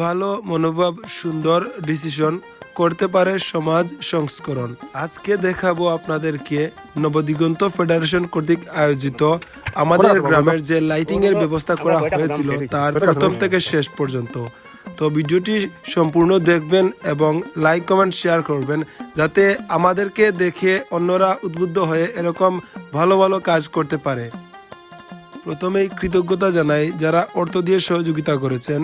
ভালো মনোভাব সুন্দর ডিসিশন করতে পারে সমাজ সংস্করণ। আজকে দেখাবো আপনাদেরকে নবদিগন্ত ফেডারেশন কর্তৃক আয়োজিত আমাদের গ্রামের যে লাইটিং এর ব্যবস্থা করা হয়েছিল তার প্রথম থেকে শেষ পর্যন্ত। তো ভিডিওটি সম্পূর্ণ দেখবেন এবং লাইক কমেন্ট শেয়ার করবেন যাতে আমাদেরকে দেখে অন্যরা উদ্বুদ্ধ হয়ে এরকম ভালো ভালো কাজ করতে পারে। প্রথমেই কৃতজ্ঞতা জানাই যারা অর্থ দিয়ে সহযোগিতা করেছেন,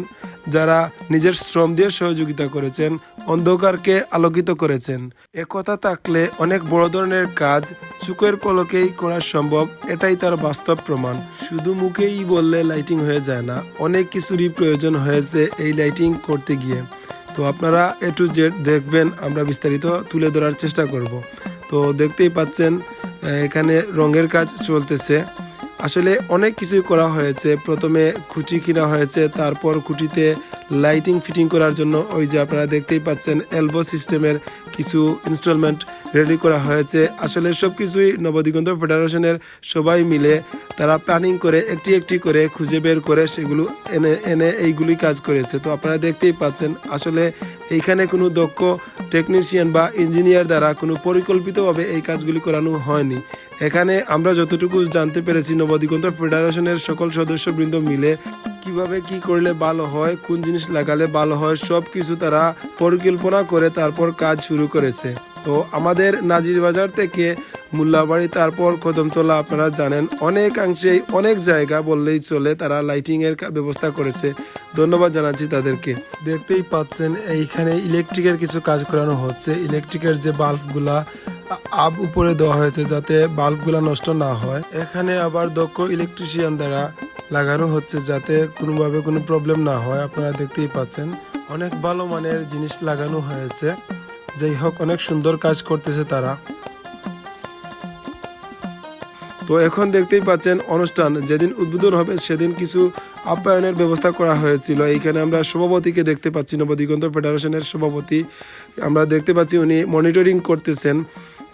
যারা নিজের শ্রম দিয়ে সহযোগিতা করেছেন, অন্ধকারকে আলোকিত করেছেন। একথা থাকলে অনেক বড় ধরনের কাজ চুকের পলকেই করা সম্ভব, এটাই তার বাস্তব প্রমাণ। শুধু মুখেই বললে লাইটিং হয়ে যায় না, অনেক কিছুরই প্রয়োজন হয়েছে এই লাইটিং করতে গিয়ে। তো আপনারা এ টু জেড দেখবেন, আমরা বিস্তারিত তুলে ধরার চেষ্টা করব। তো দেখতেই পাচ্ছেন, এখানে রঙের কাজ চলতেছে। আসলে অনেক কিছুই করা হয়েছে। প্রথমে খুঁটি কিনা হয়েছে তারপর খুঁটিতে লাইটিং ফিটিং করার জন্য ওই যে আপনারা দেখতেই পাচ্ছেন এলবো সিস্টেমের কিছু ইনস্টলমেন্ট রেডি করা হয়েছে। আসলে সব কিছুই নবদিগন্ত ফেডারেশনের সবাই মিলে তারা প্ল্যানিং করে একটি একটি করে খুঁজে বের করে সেগুলো এনে এনে এইগুলি কাজ করেছে। তো আপনারা দেখতেই পাচ্ছেন, আসলে এইখানে কোনো দক্ষ টেকনিশিয়ান বা ইঞ্জিনিয়ার দ্বারা কোনো পরিকল্পিতভাবে এই কাজগুলি করানো হয়নি। এখানে আমরা যতটুকু জানতে পেরেছি, নবদিগন্ত ফেডারেশনের সকল সদস্যবৃন্দ মিলে কীভাবে কি করলে ভালো হয়, কোন জিনিস লাগালে ভালো হয় সব কিছু তারা পরিকল্পনা করে তারপর কাজ শুরু করেছে। তো আমাদের নাজির বাজার থেকে মুল্লাবাড়ি তারপর কদমতলা আপনারা জানেন, অনেকাংশেই অনেক জায়গা বললেই চলে, তারা লাইটিং এর ব্যবস্থা করেছে। ধন্যবাদ জানাচ্ছি তাদেরকে। দেখতেই পাচ্ছেন, এইখানে ইলেকট্রিকের কিছু কাজ করানো হচ্ছে। ইলেকট্রিকের যে বাল্বগুলা আব উপরে দেওয়া হয়েছে যাতে বাল্বগুলা নষ্ট না হয়। এখানে আবার দক্ষ ইলেকট্রিশিয়ান দ্বারা লাগানো হচ্ছে যাতে কোনোভাবে কোনো প্রবলেম না হয়। আপনারা দেখতেই পাচ্ছেন, অনেক ভালো মানের জিনিস লাগানো হয়েছে। যাই হোক, অনেক সুন্দর কাজ করতেছে তারা। তো এখন দেখতেই পাচ্ছেন, অনুষ্ঠান যেদিন উদ্বোধন হবে সেদিন কিছু আপ্যায়নের ব্যবস্থা করা হয়েছিল। এইখানে আমরা সভাপতিকে দেখতে পাচ্ছি, নবদিগন্ত ফেডারেশনের সভাপতি। আমরা দেখতে পাচ্ছি উনি মনিটরিং করতেছেন।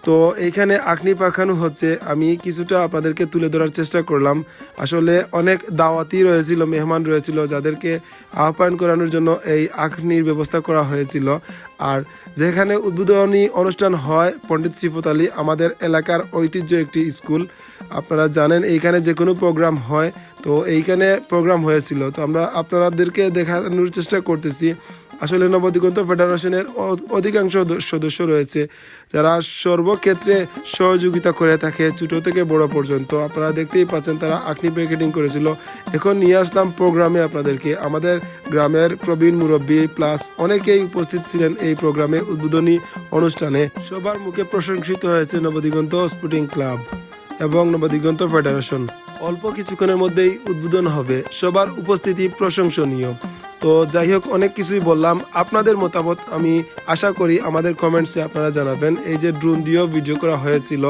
তো এইখানে আকনি পাখানো হচ্ছে। আমি কিছুটা আপনাদেরকে তুলে ধরার চেষ্টা করলাম। আসলে অনেক দাওয়াতি রয়েছিল, মেহমান রয়েছিল, যাদেরকে আহ্বান করানোর জন্য এই আখনির ব্যবস্থা করা হয়েছিল। আর যেখানে উদ্বোধনী অনুষ্ঠান হয়, পণ্ডিত সিফত আলী, আমাদের এলাকার ঐতিহ্য একটি স্কুল। আপনারা জানেন, এইখানে যে কোনো প্রোগ্রাম হয়। তো এইখানে প্রোগ্রাম হয়েছিল। তো আমরা আপনাদেরকে দেখানোর চেষ্টা করতেছি। আসলে নবদিগন্ত ফেডারেশনের অধিকাংশ সদস্য রয়েছে। যারা সর্বক্ষেত্রে সহযোগিতা করে থাকে ছোট থেকে বড় পর্যন্ত। আপনারা দেখতেই পাচ্ছেন তারা আকনি প্যাকেটিং করেছিল। এখন নিয়ে আসলাম প্রোগ্রামে আপনাদেরকে। আমাদের গ্রামের প্রবীণ মুরব্বী প্লাস অনেকেই উপস্থিত ছিলেন এই প্রোগ্রামে উদ্বোধনী অনুষ্ঠানে। সবার মুখে প্রশংসিত হয়েছে নবদিগন্ত স্পোর্টিং ক্লাব এবং নবদিগন্ত ফেডারেশন। অল্প কিছুক্ষণের মধ্যেই উদ্বোধন হবে। সবার উপস্থিতি প্রশংসনীয়। তো যাই হোক অনেক কিছুই বললাম। আপনাদের মতামত আমি আশা করি আমাদের কমেন্টসে আপনারা জানাবেন। এই যে ড্রোন দিয়েও ভিডিও করা হয়েছিল,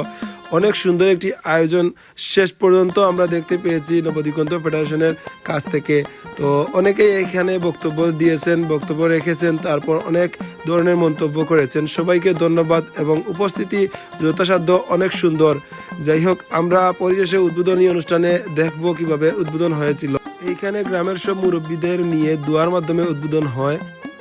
অনেক সুন্দর একটি আয়োজন শেষ পর্যন্ত আমরা দেখতে পেয়েছি নবদিগন্ত ফেডারেশনের কাছ থেকে। তো অনেকেই এখানে বক্তব্য দিয়েছেন, বক্তব্য রেখেছেন, তারপর অনেক ধরনের মন্তব্য করেছেন। সবাইকে ধন্যবাদ এবং উপস্থিতি যথাসাধ্য অনেক সুন্দর। যাই হোক আমরা পরিবেশে উদ্বোধনী অনুষ্ঠানে দেখব কীভাবে উদ্বোধন হয়েছিল। এইখানে গ্রামের সব মুরব্বীদের নিয়ে দুয়ার মাধ্যমে উদ্বোধন হয়।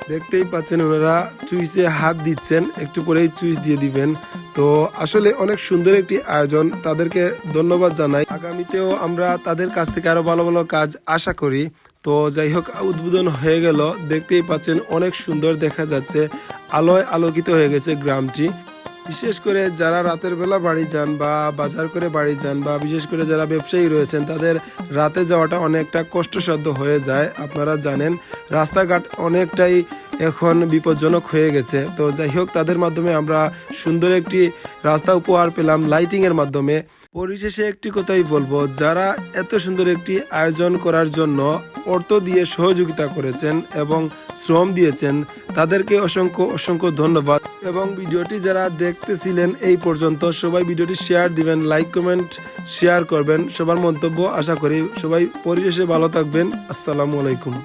দেখতেই পাচ্ছেন ওনারা চুইসে হাত দিচ্ছেন, একটু পরেই চুইস দিয়ে দিবেন। তো আসলে অনেক সুন্দর একটি আয়োজন, তাদেরকে ধন্যবাদ জানাই। আগামীতেও আমরা তাদের কাছ থেকে আরও ভালো ভালো কাজ আশা করি। তো যাই হোক, উদ্বোধন হয়ে গেল। দেখতেই পাচ্ছেন অনেক সুন্দর দেখা যাচ্ছে। আলোয় আলোকিত হয়ে গেছে গ্রামটি। বিশেষ করে যারা রাতের বেলা বাড়ি যান বা বাজার করে বাড়ি যান বা বিশেষ করে যারা ব্যবসায়ী রয়েছেন, তাদের রাতে যাওয়াটা অনেকটা কষ্টসাধ্য হয়ে যায়। আপনারা জানেন, রাস্তাঘাট অনেকটাই এখন বিপজ্জনক হয়ে গেছে। তো যাই হোক, তাদের মাধ্যমে আমরা সুন্দর একটি রাস্তা উপহার পেলাম লাইটিংয়ের মাধ্যমে। পরিশেষে একটি কথাই বলব, যারা এত সুন্দর একটি আয়োজন করার জন্য অর্থ দিয়ে সহযোগিতা করেছেন এবং শ্রম দিয়েছেন, তাদেরকে অসংখ্য অসংখ্য ধন্যবাদ। এবং ভিডিওটি যারা দেখতেছিলেন এই পর্যন্ত, সবাই ভিডিওটি শেয়ার দিবেন, লাইক, কমেন্ট, শেয়ার করবেন। সবার মন্তব্য আশা করি সবাই পরিশেষে ভালো থাকবেন। আসসালামু আলাইকুম।